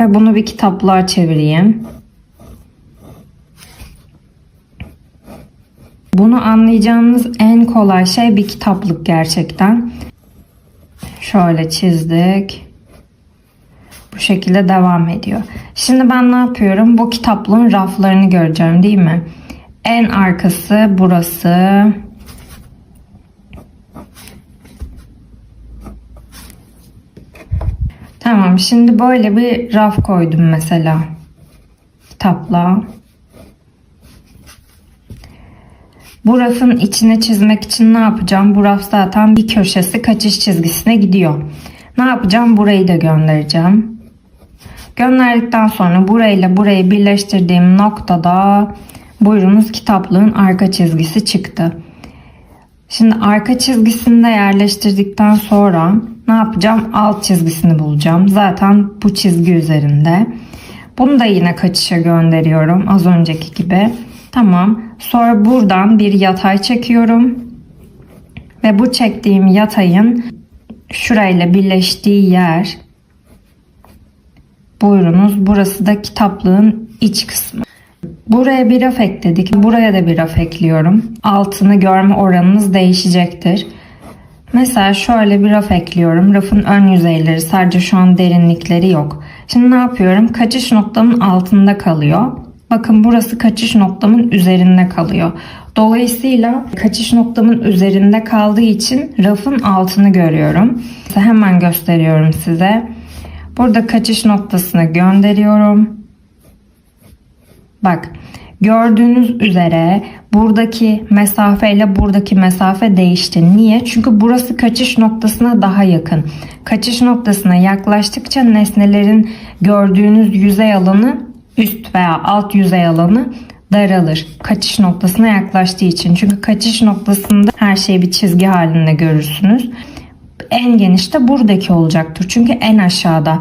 Ve bunu bir kitaplığa çevireyim. Bunu anlayacağınız en kolay şey bir kitaplık gerçekten. Şöyle çizdik. Bu şekilde devam ediyor. Şimdi ben ne yapıyorum? Bu kitaplığın raflarını göreceğim değil mi? En arkası burası. Tamam şimdi böyle bir raf koydum mesela. Kitapla. Bu rafın içine çizmek için ne yapacağım? Bu raf zaten bir köşesi kaçış çizgisine gidiyor. Ne yapacağım? Burayı da göndereceğim. Gönderdikten sonra burayla burayı birleştirdiğim noktada buyurunuz kitaplığın arka çizgisi çıktı. Şimdi arka çizgisini de yerleştirdikten sonra ne yapacağım? Alt çizgisini bulacağım. Zaten bu çizgi üzerinde. Bunu da yine kaçışa gönderiyorum az önceki gibi. Tamam. Sonra buradan bir yatay çekiyorum. Ve bu çektiğim yatayın şurayla birleştiği yer buyurunuz burası da kitaplığın iç kısmı. Buraya bir raf ekledik. Buraya da bir raf ekliyorum. Altını görme oranınız değişecektir. Mesela şöyle bir raf ekliyorum. Rafın ön yüzeyleri sadece şu an derinlikleri yok. Şimdi ne yapıyorum? Kaçış noktamın altında kalıyor. Bakın burası kaçış noktamın üzerinde kalıyor. Dolayısıyla kaçış noktamın üzerinde kaldığı için rafın altını görüyorum. Hemen gösteriyorum size. Burada kaçış noktasına gönderiyorum. Bak gördüğünüz üzere buradaki mesafe ile buradaki mesafe değişti. Niye? Çünkü burası kaçış noktasına daha yakın. Kaçış noktasına yaklaştıkça nesnelerin gördüğünüz yüzey alanı üst veya alt yüzey alanı daralır. Kaçış noktasına yaklaştığı için. Çünkü kaçış noktasında her şeyi bir çizgi halinde görürsünüz. En geniş de buradaki olacaktır. Çünkü en aşağıda.